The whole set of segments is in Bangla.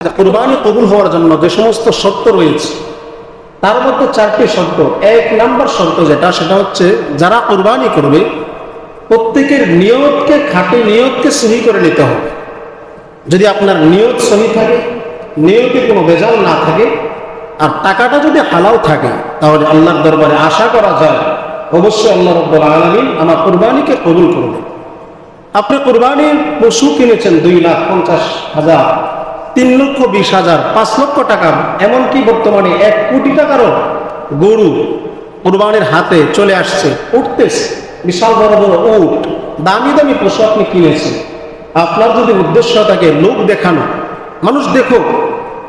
কোরবানি কবুল হওয়ার জন্য যে সমস্ত শর্ত রয়েছে, তার মধ্যে চারটি শর্ত। এক নাম্বার শর্ত যেটা, সেটা হচ্ছে যারা কোরবানি করবে, প্রত্যেকের নিয়তকে, খাঁটি নিয়তকে সহি করে নিতে হবে। যদি আপনার নিয়ত সহি থাকে, নিয়তে কোনো বেজাল না থাকে, আর টাকাটা যদি হালাল থাকে, তাহলে আল্লাহর দরবারে আশা করা যায়, অবশ্যই আল্লাহ রব্বুল আলমিন আমার কোরবানিকে কবুল করবে আপনি কোরবানির পশু কিনেছেন দুই লাখ পঞ্চাশ হাজার। তিন লক্ষ বিশ হাজার পাঁচ লক্ষ টাকার এমনকি বর্তমানে এক কোটি টাকারও গরু কোরবানির হাতে চলে আসছে। উঠতেছে, বিশাল বড় বড় উট, দামি দামি পশু আপনি কিনেছেন। আপনার যদি উদ্দেশ্য থাকে লোক দেখানো, মানুষ দেখো,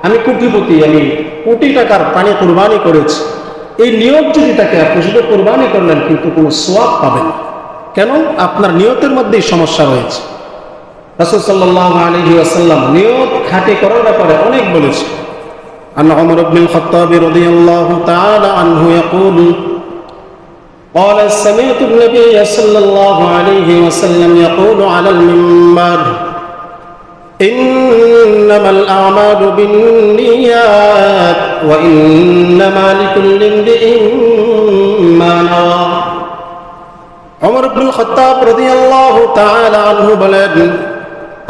আমি কোটিপতি, আমি কোটি টাকার প্রাণী কোরবানি করেছি। এই নিয়ত যদি থাকে আপনি শুধু কোরবানি করলেন, কিন্তু কোনো সোয়াব পাবেন কেন? আপনার নিয়তের মধ্যেই সমস্যা রয়েছে। রাসূল সাল্লাল্লাহু আলাইহি ওয়াসাল্লাম নিয়ত খাঁটি করার ব্যাপারে অনেক বলেছে عن عمر بن الخطاب رضي الله تعالى عنه يقول قال سمعت النبي صلى الله عليه وسلم يقول على المنبر إنما الأعمال بالنيات وإنما لكل امرئ ما نوى অমর আব্দুল খত্তাব রাদিয়াল্লাহু তাআলা আনহু বলেন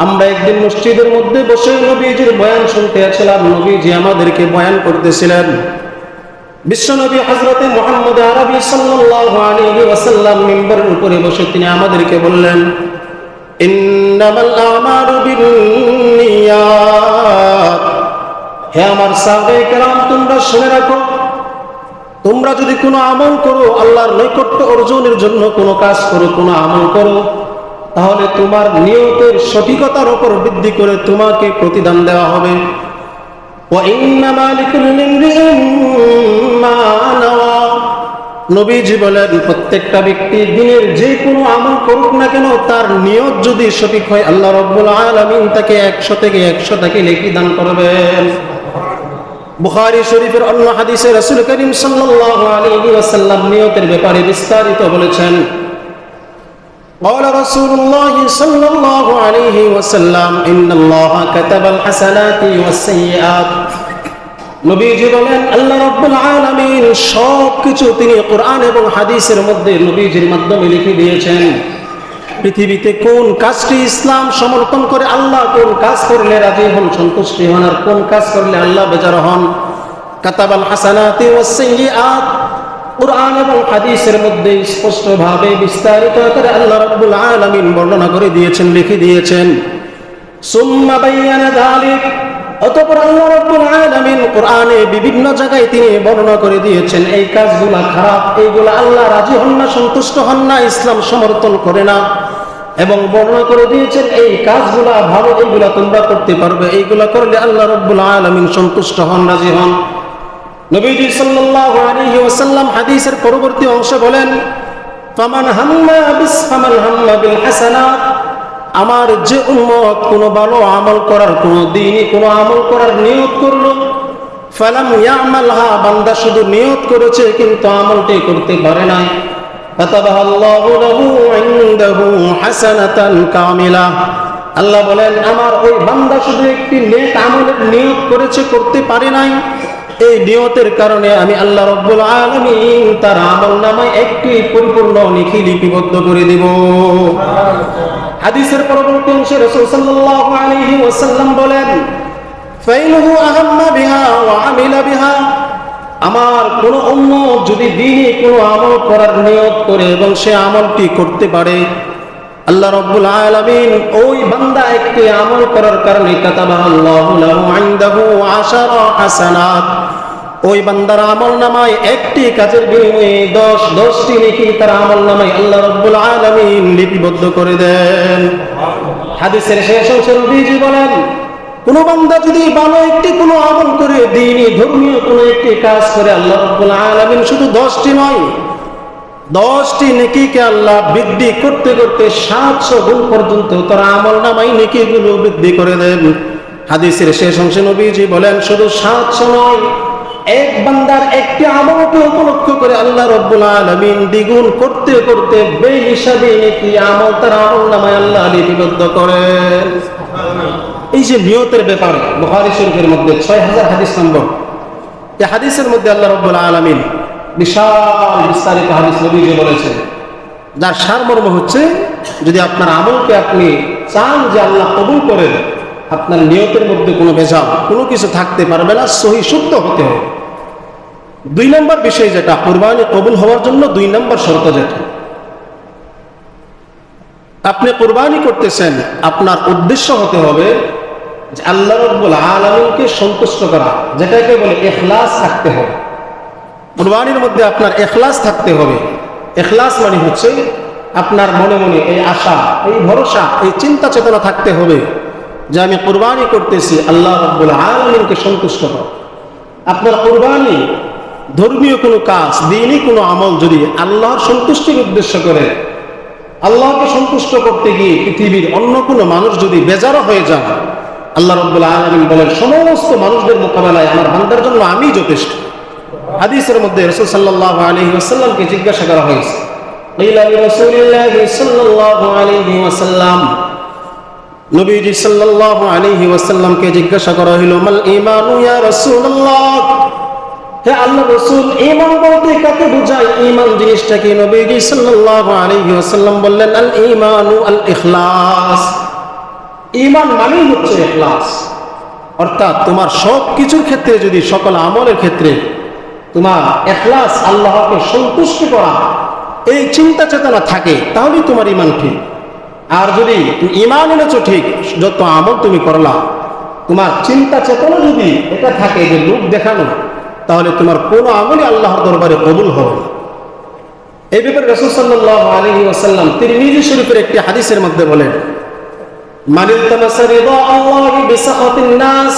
আমরা একদিন মসজিদের মধ্যে বসে নবীজির বয়ান শুনতে আছিলাম নবীজি আমাদেরকে বয়ান করতেছিলেন। বিশ্বনবী হযরতে মুহাম্মদ আরবি সাল্লাল্লাহু আলাইহি ওয়াসাল্লাম মিম্বরের উপরে বসে তিনি আমাদেরকে বললেন, ইন্নামাল আমালু বিন্নিয়াত। হে আমার সাহাবায়ে কেরাম, তোমরা শুনে রাখো, তোমরা যদি কোনো আমল করো, আল্লাহর নৈকট্য অর্জনের জন্য কোনো কাজ করো, কোনো আমল করো তাহলে তোমার নিয়তের সঠিকতার ওপর বৃদ্ধি করে তোমাকে প্রতিদান দেওয়া হবে। নবীজি বলেন, প্রত্যেকটা ব্যক্তি দিনের যে কোনো আমল করুক না কেন, তার নিয়ত যদি সঠিক হয়, আল্লাহ রব্বুল আলমিন তাকে একশো থেকে একশো তাকে লেখি দান করবেন। বুখারি শরীফের অন্য হাদিসে রসুল করিম সাল্লাহ আলী ওয়াসাল্লাম নিয়তের ব্যাপারে বিস্তারিত বলেছেন قال رسول الله صلى الله عليه وسلم إن الله كتب الحسنات والسيئات নবীজি বলেন আল্লাহ রাব্বুল আলামিন সব কিছু তিনি কোরআন এবং হাদিসের মধ্যে নবীজির মাধ্যমে লিখে দিয়েছেন পৃথিবীতে কোন কাজটি ইসলাম সমর্থন করে আল্লাহ কোন কাজ করলে রাজি হন সন্তুষ্টি হন আর কোন কাজ করলে আল্লাহ বেজার হন কাতাবাল হাসানাতি ওয়াসসাইয়্যাত কোরআন এবং হাদিসের মধ্যে স্পষ্টভাবে বিস্তারিত আল্লাহ রাব্বুল আলামিন বর্ণনা করে দিয়েছেন, লিখে দিয়েছেন। সুম্মা বায়ানা যালিক। আল্লাহ রাব্বুল আলামিন কোরআনে বিভিন্ন জায়গায় তিনি বর্ণনা করে দিয়েছেন, এই কাজগুলা খারাপ, এইগুলা আল্লাহ রাজি হন না, সন্তুষ্ট হন না, ইসলাম সমর্থন করে না। এবং বর্ণনা করে দিয়েছেন, এই কাজগুলা ভালো, এইগুলা তোমরা করতে পারবে, এইগুলা করলে আল্লাহ রাব্বুল আলামিন সন্তুষ্ট হন, রাজি হন। নবীজি সাল্লাল্লাহু আলাইহি ওয়াসাল্লাম হাদিসের পরবর্তী অংশে বলেন, ফামান হাম্মা বিস, ফামান হাম্মা বিল হাসানাত আমার যে উম্মত কোনো ভালো আমল করার, কোনো দিনই কোনো আমল করার নিয়ত করল। ফালাম ইয়ামালহা বান্দা শুধু নিয়ত করেছে, কিন্তু আমলটি করতে পারে না আল্লাহু বলেন, আমার ওই বান্দা শুধু একটি নেক আমলের নিয়ত করেছে, করতে পারে নাই। এই নিয়তের কারণে আমি আল্লাহ রব্বুল আলামিন তার আমল নামায় একটি পরিপূর্ণ নিখি লিপিবদ্ধ করে দেব। হাদিসের পরবর্তী অংশে রাসূল সাল্লাল্লাহু আলাইহি ওয়াসাল্লাম বলেন ফাইনহু আহাম্মা বিহা ওয়া আমিলা বিহা। আমার কোন উম্মত যদি দিনে কোনো আমল করার নিয়ত করে এবং সে আমলটি করতে পারে আল্লাহ রব্বুল আলামিন ওই বান্দা একটি আমল করার কারণে কাতাবা আল্লাহু লাহু ইনদাহু আশারা হাসানাত। ওই বান্দার আমল নামায় একটি কাজের বিনিময়ে দশ, দশটি নেকি তার আমল নামায় আল্লাহ রব্বুল আলামিন লিপিবদ্ধ করে দেন। হাদিসের শেষ অংশে নবীজি বলেন, কোন বান্দা যদি ভালো একটি কোনো আমল করে দিনই ধর্মীয় কোনো একটি কাজ করে আল্লাহ রব্বুল আলামিন শুধু দশটি নয় দশটি নেকিকে আল্লাহ বৃদ্ধি করতে করতে সাতশো গুণ পর্যন্ত তার আমল নামাই নেকিগুলো বৃদ্ধি করে দেন। হাদিসের শেষ অংশে নবীজি বলেন, শুধু সাতশো নয়, এক বান্দার একটি আমলকে উপলক্ষ করে আল্লাহ রব্বুল আলমিন দ্বিগুণ করতে করতে বে হিসাবে নেকি আমল তার আমল নামায় আল্লাহ লিপিবদ্ধ করেন। এই যে নিয়তের ব্যাপারে, বুখারী শরীফের মধ্যে ছয় হাজার হাদিস নম্বর। এই হাদিসের মধ্যে আল্লাহ রব্বুল আলমিন বিশাল বিস্তারিত হাদিস নবীজি বলেছেন। যার সারমর্ম হচ্ছে, যদি আপনার আমলকে আপনি চান যে আল্লাহ কবুল করেন, আপনার নিয়তের মধ্যে কোনো ভেজাল, কোনো কিছু থাকতে পারবে না, সহি শুদ্ধ হতে হবে। দুই নম্বর বিষয় যেটা, কোরবানি কবুল হওয়ার জন্য দুই নম্বর শর্ত যেটা। আপনি কোরবানি করতেছেন, আপনার উদ্দেশ্য হতে হবে যে আল্লাহ রব্বুল আলমিনকে সন্তুষ্ট করা, যেটাকে বলে এখলাস থাকতে হবে। কোরবানির মধ্যে আপনার এখলাস থাকতে হবে। এখলাস মানে হচ্ছে আপনার মনে মনে এই আশা, এই ভরসা, এই চিন্তা চেতনা থাকতে হবে যে আমি কোরবানি করতেছি, আল্লাহ রব্বুল আলমিনকে সন্তুষ্ট কর। আপনার কোরবানি ধর্মীয় কোনো কাজ, দিনই কোনো আমল যদি আল্লাহর সন্তুষ্টির উদ্দেশ্য করে, আল্লাহকে সন্তুষ্ট করতে গিয়ে পৃথিবীর অন্য কোনো মানুষ যদি বেজারো হয়ে যান আল্লাহ রব্বুল আলমিন বলেন, সমস্ত মানুষদের মোকাবেলায় আমার বান্দার জন্য আমি যথেষ্ট। হাদিসের মধ্যে রসুল সাল্লাহ আলী ওসাল্লামকে জিজ্ঞাসা করা হয়েছে। জিজ্ঞাসা জিনিসটা কি? হচ্ছে অর্থাৎ তোমার সব কিছুর ক্ষেত্রে যদি সকল আমলের ক্ষেত্রে তোমার এখলাস আল্লাহকে সন্তুষ্ট করা, এই চিন্তা চেতনা থাকে, তাহলেই তোমার ইমান ঠিক। আর যদি তুমি ইমান এনেছো ঠিক, যত আমল তুমি করলা, তোমার চিন্তা চেতনা যদি এটা থাকে যে লোক দেখানো, তাহলে তোমার কোনো আমলই আল্লাহর দরবারে কবুল হবে না। এই ব্যাপারে রসুল সাল্লাহ আলী ওসাল্লাম তিনি নিজে শরীফের একটি হাদিসের মধ্যে বলেন, মানিল নাস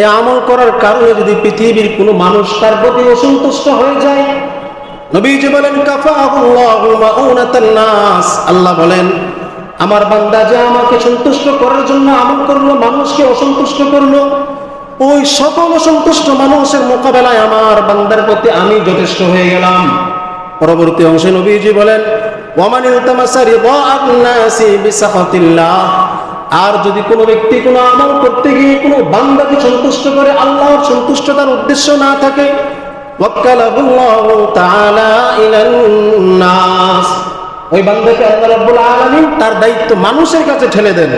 এই আমল করার কারণে যদি পৃথিবীর কোনো মানুষ তার প্রতি অসন্তুষ্ট হয়ে যায়, নবীজি বলেন নাস। আল্লাহ বলেন, আমার বান্দা যে আমাকে সন্তুষ্ট করার জন্য আমল করল, মানুষকে অসন্তুষ্ট করল, ওই সকল অসন্তুষ্ট মানুষের মোকাবেলায় আমার বান্দার প্রতি আমি যথেষ্ট হয়ে গেলাম। পরবর্তী অংশে নবীজি বলেন ওয়ামানিল তামাসা রিদাআন নাসি বিসাখাতিল্লাহ আর যদি কোনো ব্যক্তি কোনো আমল করতে গিয়ে কোনো বান্দাকে সন্তুষ্ট করে, আল্লাহর সন্তুষ্টতার উদ্দেশ্য না থাকে ওই বান্দাকে আল্লাহ রাব্বুল আলামিন তার দায়িত্ব মানুষের কাছে ঠেলে দেন।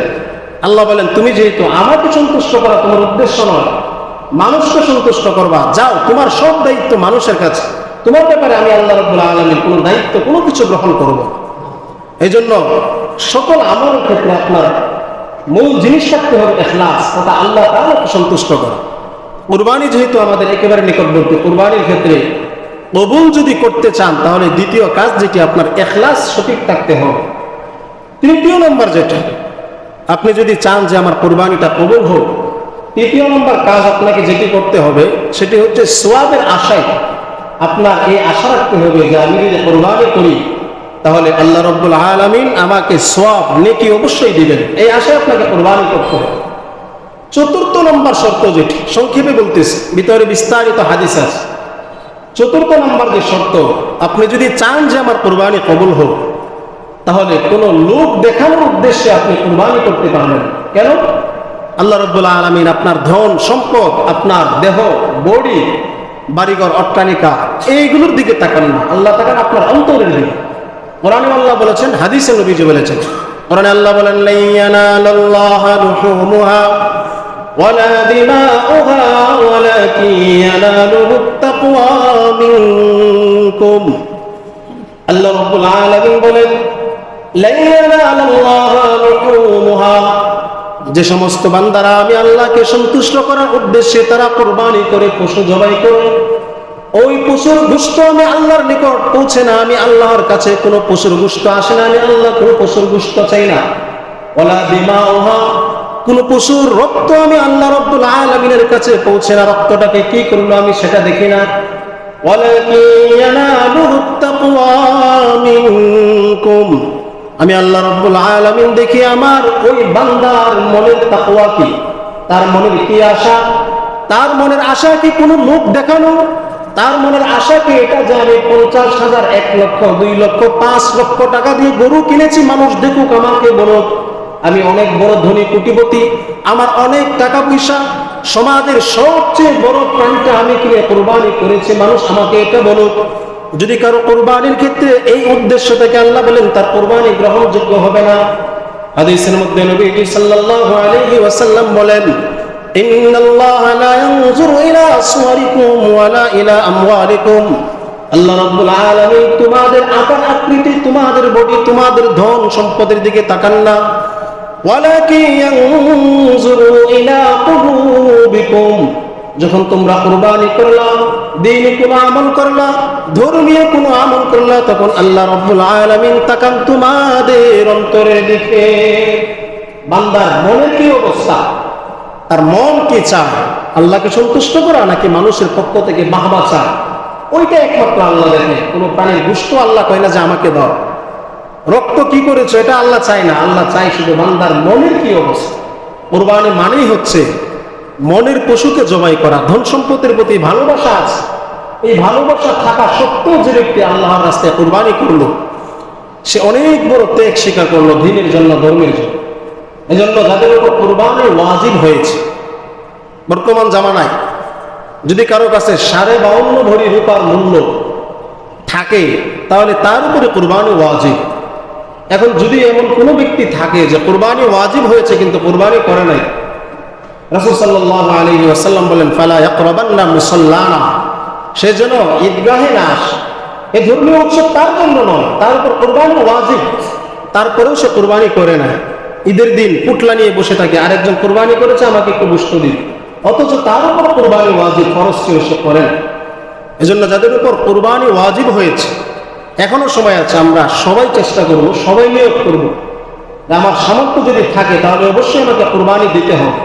আল্লাহ বলেন, তুমি যেহেতু আমাকে সন্তুষ্ট করা তোমার উদ্দেশ্য নয়, মানুষকে সন্তুষ্ট করবা, যাও, তোমার সব দায়িত্ব মানুষের কাছে। তোমার ব্যাপারে আমি আল্লাহ রাব্বুল আলামিন কোনো দায়িত্ব, কোনো কিছু গ্রহণ করব এই জন্য সকল আমলের ক্ষেত্রে আপনার মূল জিনিস থাকতে হবে এখলাস তথা আল্লাহ তাআলাকে সন্তুষ্ট করা। কুরবানি যেহেতু আমাদের একেবারে নিকটবর্তী, কুরবানির ক্ষেত্রে কবুল যদি করতে চান, তাহলে দ্বিতীয় কাজ যেটি, আপনার এখলাস সঠিক থাকতে হবে। তৃতীয় নম্বর যেটা, আপনি যদি চান যে আমার কোরবানিটা কবুল হোক, তৃতীয় নম্বর কাজ আপনাকে যেটি করতে হবে, সেটি হচ্ছে সোয়াবের আশায় আপনার এই আশা রাখতে হবে যে আমি যদি কোরবানি করি তাহলে আল্লাহ রব্বুল আলমিন আমাকে সব নেকি অবশ্যই দিবেন। এই আশায় আপনাকে কোরবানি করতে হবে। চতুর্থ নম্বর শর্ত যেটি, সংক্ষেপে বলতেছি, ভিতরে বিস্তারিত হাদিস আছে। চতুর্থ নম্বর যে শর্ত, আপনি যদি চান যে আমার কোরবানি কবুল হোক, তাহলে কোন লোক দেখানোর উদ্দেশ্যে আপনি কোরবানি করতে পারবেন। কেন? আল্লাহ রব্বুল্লাহ আলমিন আপনার ধন, সম্পদ, আপনার দেহ, বডি, বাড়িঘর, অট্টালিকা, এইগুলোর দিকে তাকান না। আল্লাহ তাকান আপনার অন্তরের দিকে। কোরআনে আল্লাহ বলেছেন হাদিসে নবীজি বলেছেন কোরআনে আল্লাহ বলেন লাইয়ানালাল্লাহ লুহুমুহা ولا دماؤها ولكن يناله التقوى منكم আল্লাহ রব্বুল আলামিন বলেন লান ইয়ানালাল্লাহ লুহুমুহা যে সমস্ত বান্দারা আমি আল্লাহকে সন্তুষ্ট করার উদ্দেশ্যে তারা কোরবানি করে পশু জবাই করে ওই পশুর গুষ্ট আমি আল্লাহর নিকট পৌঁছে না, আমি আল্লাহর কাছে কোন পশুর গুষ্ট আসে না, আমি আল্লাহ কোন পশুর গুষ্ট চাই না। ওলা বিমা ওহা কোন পশুর রক্ত আমি আল্লাহ রব্দুল আলমিনের কাছে পৌঁছে না, রক্তটাকে কি করল আমি সেটা দেখি না। আমি আল্লাহ রব্দুল আলমিন দেখি আমার ওই বান্দার মনের তাকুয়া কি, তার মনের কি আশা, তার মনের আশা কি কোনো মুখ দেখানো? তার মনের আশা কি এটা যে আমি পঞ্চাশ হাজার, এক লক্ষ, দুই লক্ষ, পাঁচ লক্ষ টাকা দিয়ে গরু কিনেছি, মানুষ দেখুক, আমাকে বলুক, আমি অনেক বড় ধনী কোটিপতি আমার অনেক টাকা পয়সা, সমাজের সবচেয়ে বড় প্রাণীটা আমি কিনে কোরবানি করেছি, মানুষ আমাকে এটা বলুক। যদি কারও কোরবানির ক্ষেত্রে এই উদ্দেশ্য থেকে আল্লাহ বলেন, তার কোরবানি গ্রহণযোগ্য হবে না। হাদিসের মধ্যে নবীজি সাল্লাল্লাহু আলাইহি ওয়াসাল্লাম বলেন ইন্নাল্লাহা লা ইয়ানজুরু ইলা সুওয়ারিকুম ওয়ালা ইলা আমওয়ালিকুম। আল্লাহ রাব্বুল আলামিন তোমাদের আকার আকৃতি, তোমাদের বডি, তোমাদের ধন সম্পদের দিকে তাকান না। যখন তোমরা কুরবানি করলা দিনই কোনো আমল করলা, ধর্মীয় কোনো আমল করলা, তখন আল্লাহ রব্বুল আলামিন তাকান তোমাদের অন্তরের দিকে। বান্দার মনের কি অবস্থা? তার মন কি চায়? আল্লাহকে সন্তুষ্ট করা নাকি মানুষের পক্ষ থেকে বাহবা চায়? ওইটা একমাত্র আল্লাহ দেখে। কোনো প্রাণীর গুষ্ট আল্লাহ কয় না যে আমাকে দাও। রক্ত কি করেছ? এটা আল্লাহ চায় না। আল্লাহ চায় শুধু বান্দার মনের কি অবস্থা? কোরবানি মানেই হচ্ছে মনের পশুকে জবাই করা। ধন সম্পদের প্রতি ভালোবাসা আছে। এই ভালোবাসা থাকা সত্ত্বেও যে ব্যক্তি আল্লাহর রাস্তায় কোরবানি করল, সে অনেক বড় ত্যাগ স্বীকার করল দিনের জন্য ধর্মের জন্য। এজন্য যাদের উপর কোরবানি ওয়াজিব হয়েছে। বর্তমান জামানায় যদি কারও কাছে সাড়ে বাউন্ন ভরি রূপার মূল্য থাকে, তাহলে তার উপরে কোরবানি ওয়াজিব। এখন যদি এমন কোনো ব্যক্তি থাকে যে কোরবানি ওয়াজিব হয়েছে কিন্তু কোরবানি করে নাই, রাসূল সাল্লাল্লাহু আলাইহি ওয়াসাল্লাম বলেন, ফালা ইয়াকরাবান্না মুসাল্লানা। সে যেন ঈদগাহে না আসে। এই ধর্মীয় উৎসব তার জন্য নয়, তার উপর কোরবানি ওয়াজিব। তারপরেও সে কোরবানি করে না ঈদের দিন পুটলা নিয়ে বসে থাকে, আরেকজন কোরবানি করেছে, আমাকে একটু বুঝতে দিন অথচ তার উপর কোরবানি ওয়াজিব খরচ সে করেন। এজন্য যাদের উপর কোরবানি ওয়াজিব হয়েছে, এখনও সময় আছে, আমরা সবাই চেষ্টা করব, সবাই নিয়োগ করব। আমার সামর্থ্য যদি থাকে, তাহলে অবশ্যই আমাকে কোরবানি দিতে হবে।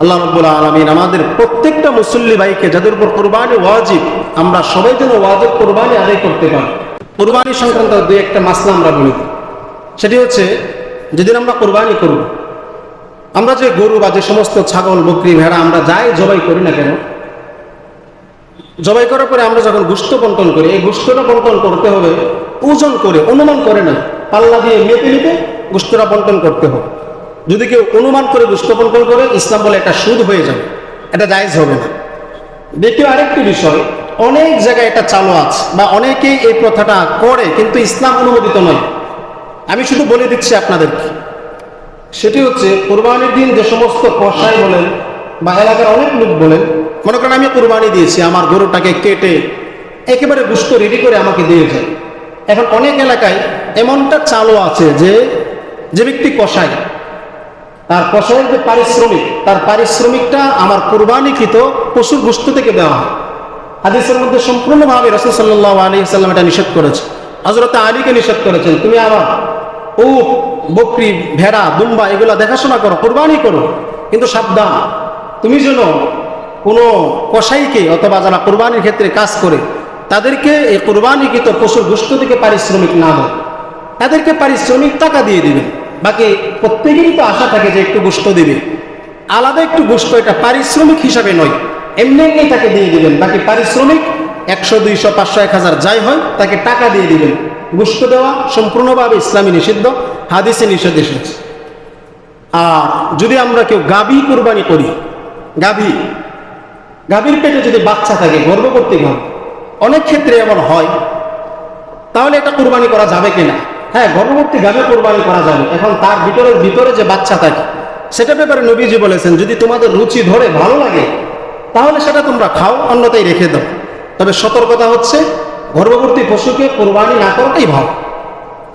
আল্লাহ রব্বুল আলমিন আমাদের প্রত্যেকটা মুসল্লি ভাইকে যাদের উপর কোরবানি ওয়াজিব, আমরা সবাই যেন ওয়াজিব কোরবানি আদায় করতে পারি। কোরবানি সংক্রান্ত দুই একটা মাসলা আমরা বলি। সেটি হচ্ছে যেদিন আমরা কোরবানি করব, আমরা যে গরু বা যে সমস্ত ছাগল, বকরি, ভেড়া আমরা যাই জবাই করি না কেন? জবাই করার পরে আমরা যখন গুস্ত বন্টন করি, এই গুস্তটা বন্টন করতে হবে, ওজন করে, অনুমান করে না। পাল্লা দিয়ে মেপে নিতে গুস্তটা বন্টন করতে হবে। যদি কেউ অনুমান করে গুস্ত বন্টন করে, ইসলাম বলে একটা সুদ হয়ে যাবে, এটা জায়জ হবে না। দ্বিতীয় আরেকটি বিষয়, অনেক জায়গায় এটা চালু আছে বা অনেকেই এই প্রথাটা করে, কিন্তু ইসলাম অনুমোদিত নয়। আমি শুধু বলে দিচ্ছি আপনাদেরকে, সেটি হচ্ছে কোরবানির দিন যে সমস্ত কষাই বলেন বা এলাকার অনেক লোক বলেন, মনে করেন আমি কোরবানি দিয়েছি, আমার গরুটাকে কেটে একেবারে গুস্ত রেডি করে আমাকে দিয়ে যায়। এখন অনেক এলাকায় এমনটা চালু আছে যে যে ব্যক্তি কষাই তার কষাইয়ের যে পারিশ্রমিক, তার পারিশ্রমিকটা আমার কোরবানিকৃত পশুর গোস্ত থেকে দেওয়া হয়। হাদিসের মধ্যে সম্পূর্ণভাবে রসুল সাল্লাহ আলী সাল্লাম এটা নিষেধ করেছে। হজরত আলীকে নিষেধ করেছেন, তুমি আমার ও বকরি, ভেড়া, দুম্বা এগুলা দেখাশোনা করো, কোরবানি করো। কিন্তু সাবধান, তুমি যেন কোনো কসাইকে অথবা যারা কোরবানির ক্ষেত্রে কাজ করে, তাদেরকে এই কোরবানিকৃত পশুর গোস্ত থেকে পারিশ্রমিক না দেয় তাদেরকে পারিশ্রমিক টাকা দিয়ে দিবে। বাকি প্রত্যেকেরই তো আশা থাকে যে একটু গোস্ত দিবে। আলাদা একটু গোস্ত, এটা পারিশ্রমিক হিসাবে নয়। এমনি এমনি তাকে দিয়ে দিবেন। বাকি পারিশ্রমিক একশো, দুইশো, পাঁচশো, এক হাজার যাই হয়, তাকে টাকা দিয়ে দিবেন। গোস্ত দেওয়া, সম্পূর্ণভাবে ইসলামী নিষিদ্ধ, হাদিসে নিষেধ এসেছে। আর যদি আমরা কেউ গাভী কোরবানি করি গাভী গাভীর পেটে যদি বাচ্চা থাকে গর্ভবর্তী ঘর অনেক ক্ষেত্রে এমন হয়, তাহলে এটা কোরবানি করা যাবে কিনা? হ্যাঁ গর্ভবর্তী গাভী কোরবানি করা যাবে। এখন তার ভিতরে ভিতরে যে বাচ্চা থাকে, সেটা ব্যাপারে নবীজি বলেছেন, যদি তোমাদের রুচি ধরে ভালো লাগে, তাহলে সেটা তোমরা খাও অন্যতাই রেখে দাও। তবে সতর্কতা হচ্ছে গর্ভবর্তী পশুকে কোরবানি না করাটাই ভালো।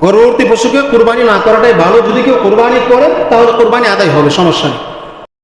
গর্ভবর্তী পশুকে কোরবানি না করাটাই ভালো। যদি কেউ কোরবানি করে, তাহলে কোরবানি আদায় হবে, সমস্যা নেই।